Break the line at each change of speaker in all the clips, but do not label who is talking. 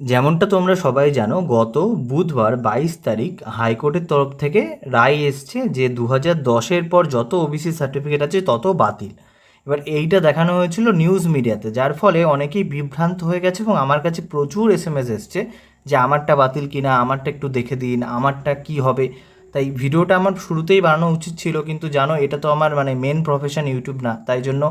যেমনটা তোমরা সবাই জানো, গত বুধবার বাইশ তারিখ হাইকোর্টের তরফ থেকে রায় এসছে যে দু হাজার দশের পর যত ওবিসি সার্টিফিকেট আছে তত বাতিল। এবার এইটা দেখানো হয়েছিল নিউজ মিডিয়াতে, যার ফলে অনেকেই বিভ্রান্ত হয়ে গেছে এবং আমার কাছে প্রচুর এস এম এস এসছে যে আমারটা বাতিল কিনা, আমারটা একটু দেখে দিন, আমারটা কি হবে। তাই ভিডিওটা আমার শুরুতেই বানানো উচিত ছিল, কিন্তু জানো এটা তো আমার মানে মেন প্রফেশন ইউটিউব না, তাই জন্য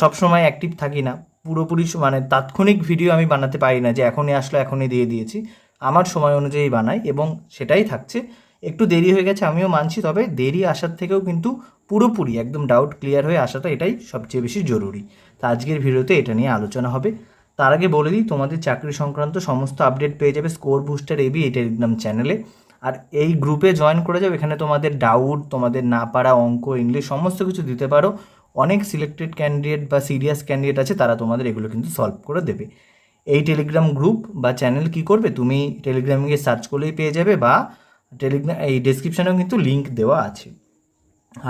সবসময় অ্যাক্টিভ থাকি না। পুরোপুরি মানে তাৎক্ষণিক ভিডিও আমি বানাতে পারি না যে এখনই আসলো, এখনই দিয়ে দিয়েছি। আমার সময় অনুযায়ী বানাই এবং সেটাই থাকছে। একটু দেরি হয়ে গেছে, আমিও মানছি, তবে দেরি আসার থেকেও কিন্তু পুরোপুরি, একদম ডাউট ক্লিয়ার হয়ে আসাটা এটাই সবচেয়ে বেশি জরুরি। তা আজকের ভিডিওতে এটা নিয়ে আলোচনা হবে। তার আগে বলে দিই, তোমাদের চাকরি সংক্রান্ত সমস্ত আপডেট পেয়ে যাবে স্কোর বুস্টার এবি এই টেলিগ্রাম চ্যানেলে আর এই গ্রুপে জয়েন করে যাও, এখানে তোমাদের ডাউট তোমাদের না পারা অঙ্ক ইংলিশ সমস্ত কিছু দিতে পারো। অনেক সিলেক্টেড ক্যান্ডিডেট বা সিরিয়াস ক্যান্ডিডেট আছে, তারা তোমাদের এগুলো কিন্তু সলভ করে দেবে। এই টেলিগ্রাম গ্রুপ বা চ্যানেল কি করবে? তুমি টেলিগ্রামে গিয়ে সার্চ করলেই পেয়ে যাবে বা টেলিগ্রাম এই ডেসক্রিপশানেও কিন্তু লিঙ্ক দেওয়া আছে।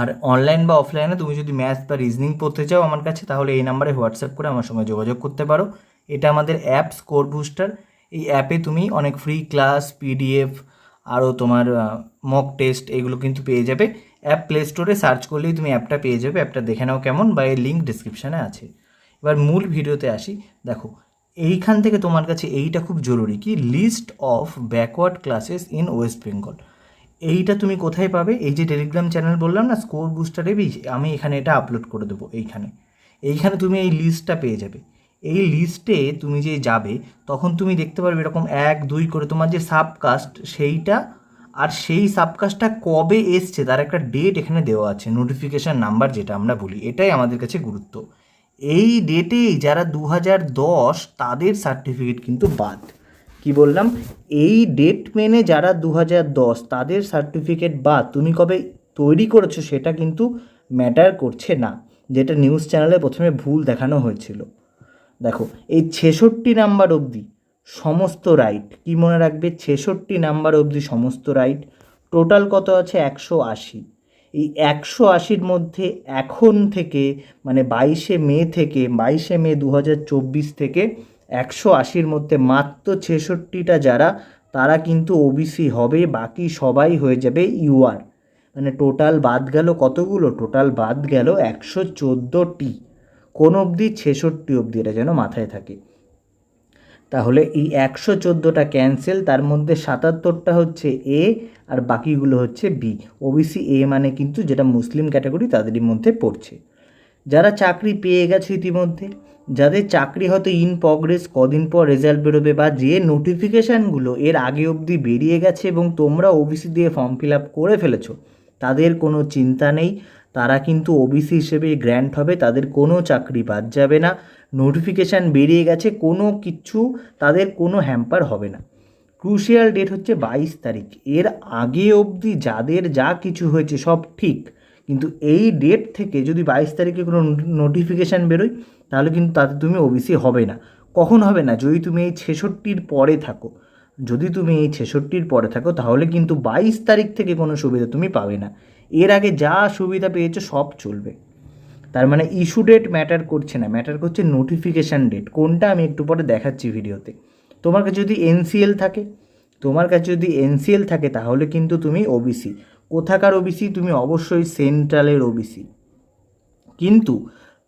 আর অনলাইন বা অফলাইনে তুমি যদি ম্যাথ বা রিজনিং পড়তে চাও আমার কাছে, তাহলে এই নাম্বারে হোয়াটসঅ্যাপ করে আমার সঙ্গে যোগাযোগ করতে পারো। এটা আমাদের অ্যাপ স্কোর বুস্টার এই অ্যাপে তুমি অনেক ফ্রি ক্লাস পিডিএফ আরও তোমার মক টেস্ট এগুলো কিন্তু পেয়ে যাবে। অ্যাপ প্লে স্টোরে সার্চ করলেই তুমি অ্যাপটা পেয়ে যাবে। অ্যাপটা দেখে নাও কেমন, বা এর লিঙ্ক ডিসক্রিপশানে আছে। এবার মূল ভিডিওতে আসি। দেখো, এইখান থেকে তোমার কাছে এইটা খুব জরুরি কি? List of backward classes in West Bengal এইটা তুমি কোথায় পাবে? এই যে টেলিগ্রাম চ্যানেল বললাম না স্কোর বুস্টারে বি আমি এখানে এটা আপলোড করে দেবো এইখানে। এইখানে তুমি এই লিস্টটা পেয়ে যাবে। এই লিস্টে তুমি যে যাবে, তখন তুমি দেখতে পারবে এরকম এক, দুই করে তোমার যে সাবকাস্ট সেইটা আর সেই সাবকাস্টটা কবে এসছে, তার একটা ডেট এখানে দেওয়া আছে নোটিফিকেশান নাম্বার যেটা আমরা বলি, এটাই আমাদের কাছে গুরুত্ব। এই ডেটেই যারা দু দশ, তাদের সার্টিফিকেট কিন্তু বাদ। কি বললাম? এই ডেট মেনে যারা দু দশ, তাদের সার্টিফিকেট বাদ। তুমি কবে তৈরি করেছ সেটা কিন্তু ম্যাটার করছে না, যেটা নিউজ চ্যানেলে প্রথমে ভুল দেখানো হয়েছিল। দেখো, এই ছেষট্টি নাম্বার অবধি সমস্ত রাইট। কি মনে রাখবে? ছেষট্টি নাম্বার অবধি সমস্ত রাইট। টোটাল কত আছে? একশো আশি। এই একশো আশির মধ্যে এখন থেকে মানে বাইশে মে থেকে, বাইশে মে দু হাজার চব্বিশ থেকে একশো আশির মধ্যে মাত্র ছেষট্টিটা যারা, তারা কিন্তু ওবিসি হবে, বাকি সবাই হয়ে যাবে ইউআর মানে টোটাল বাদ গেল কতগুলো? টোটাল বাদ গেল একশো চোদ্দোটি। কোন অবধি? ছেষট্টি অবধি, এটা যেন মাথায় থাকে। তাহলে এই একশো চোদ্দোটা ক্যান্সেল তার মধ্যে সাতাত্তরটা হচ্ছে এ আর বাকিগুলো হচ্ছে বি ওবিসি এ মানে কিন্তু যেটা মুসলিম ক্যাটাগরি তাদেরই মধ্যে পড়ছে। যারা চাকরি পেয়ে গেছে ইতিমধ্যে, যাদের চাকরি হয়তো ইন প্রগ্রেস কদিন পর রেজাল্ট বেরোবে বা যে নোটিফিকেশানগুলো এর আগে অবধি বেরিয়ে গেছে এবং তোমরা ওবিসি দিয়ে ফর্ম ফিল আপ করে ফেলেছো, তাদের কোনো চিন্তা নেই। তারা কিন্তু ওবিসি হিসেবে গ্র্যান্ট হবে, তাদের কোনো চাকরি বাদ যাবে না। নোটিফিকেশান বেরিয়ে গেছে, কোনো কিছু তাদের কোনো হ্যাম্পার হবে না। ক্রুশিয়াল ডেট হচ্ছে বাইশ তারিখ। এর আগে অবধি যাদের যা কিছু হয়েছে সব ঠিক। কিন্তু এই ডেট থেকে যদি বাইশ তারিখে কোনো নোটিফিকেশান বেরোয়, তাহলে কিন্তু তাতে তুমি ওবিসি হবে না। কখন হবে না? যদি তুমি এই ছেষট্টির পরে থাকো। যদি তুমি এই ছেষট্টির পরে থাকো, তাহলে কিন্তু বাইশ তারিখ থেকে কোনো সুবিধা তুমি পাবে না। এর আগে যা সুবিধা পেয়েছ সব চলবে। তার মানে ইস্যু ডেট ম্যাটার করছে না ম্যাটার করছে নোটিফিকেশান ডেট কোনটা আমি একটু পরে দেখাচ্ছি ভিডিওতে। তোমার কাছে যদি এনসিএল থাকে, তোমার কাছে যদি এনসিএল থাকে, তাহলে কিন্তু তুমি ওবিসি কোথাকার ওবিসি তুমি অবশ্যই সেন্ট্রালের ওবিসি কিন্তু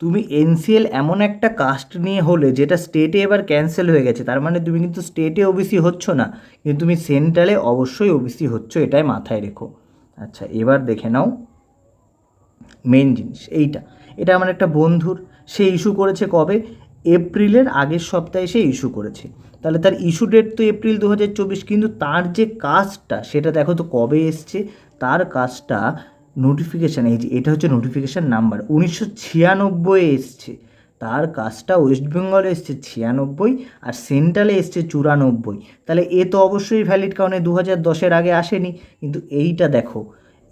তুমি এনসিএল এমন একটা কাস্ট নিয়ে হলে, যেটা স্টেটে এবার ক্যান্সেল হয়ে গেছে, তার মানে তুমি কিন্তু স্টেটে ওবিসি হচ্ছ না, কিন্তু তুমি সেন্ট্রালে অবশ্যই ওবিসি হচ্ছ, এটাই মাথায় রেখো। আচ্ছা এবার দেখে নাও মেন জিনিস, এইটা। এটা আমার একটা বন্ধুর, সে ইস্যু করেছে কবে? এপ্রিলের আগের সপ্তাহে সে ইস্যু করেছে। তাহলে তার ইস্যু ডেট তো এপ্রিল দু হাজার চব্বিশ, কিন্তু তার যে কাজটা, সেটা দেখো তো কবে এসছে? তার কাজটা নোটিফিকেশান এই যে এটা হচ্ছে নোটিফিকেশান নাম্বার উনিশশো ছিয়ানব্বই এসছে। তার কাজটা ওয়েস্ট বেঙ্গলে এসছে ছিয়ানব্বই আর সেন্ট্রালে এসছে চুরানব্বই। তাহলে এ তো অবশ্যই ভ্যালিড কারণে দু হাজার দশের আগে আসেনি। কিন্তু এইটা দেখো,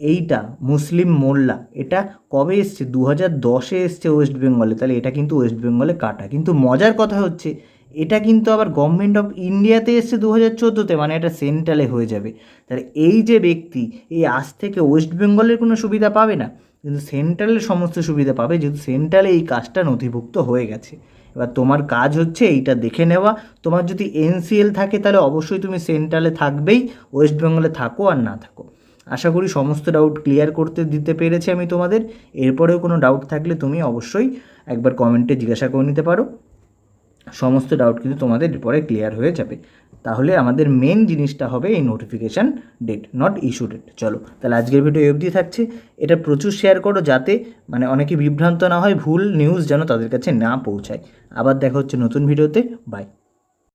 এইটা মুসলিম মোল্লা, এটা কবে এসছে? দু হাজার দশে এসছে ওয়েস্ট বেঙ্গলে। তাহলে এটা কিন্তু ওয়েস্ট বেঙ্গলে কাটা। কিন্তু মজার কথা হচ্ছে, এটা কিন্তু আবার গভর্নমেন্ট অফ ইন্ডিয়াতে এসছে দু হাজার চোদ্দোতে মানে এটা সেন্ট্রালে হয়ে যাবে। তাহলে এই যে ব্যক্তি, এই আজ থেকে ওয়েস্ট বেঙ্গলের কোনো সুবিধা পাবে না? কিন্তু সেন্ট্রালের সমস্ত সুবিধা পাবে, যেহেতু সেন্ট্রালে এই কাজটা নথিভুক্ত হয়ে গেছে। এবার তোমার কাজ হচ্ছে এইটা দেখে নেওয়া। তোমার যদি এনসিএল থাকে, তাহলে অবশ্যই তুমি সেন্ট্রালে থাকবেই ওয়েস্ট বেঙ্গলে থাকো আর না থাকো। আশা করি সমস্ত ডাউট ক্লিয়ার করতে দিতে পেরেছি আমি তোমাদের। এরপরেও কোনো ডাউট থাকলে তুমি অবশ্যই একবার কমেন্টে জিজ্ঞাসা করে নিতে পারো। সমস্ত ডাউট কিন্তু তোমাদের পরে ক্লিয়ার হয়ে যাবে। তাহলে আমাদের মেন জিনিসটা হবে এই notification date not issue date চলো, তাহলে আজকের ভিডিও অবধি থাকছে। এটা প্রচুর শেয়ার করো যাতে মানে অনেকে বিভ্রান্ত না হয়, ভুল নিউজ যেন তাদের কাছে না পৌঁছায়। আবার দেখা হচ্ছে নতুন ভিডিওতে বাই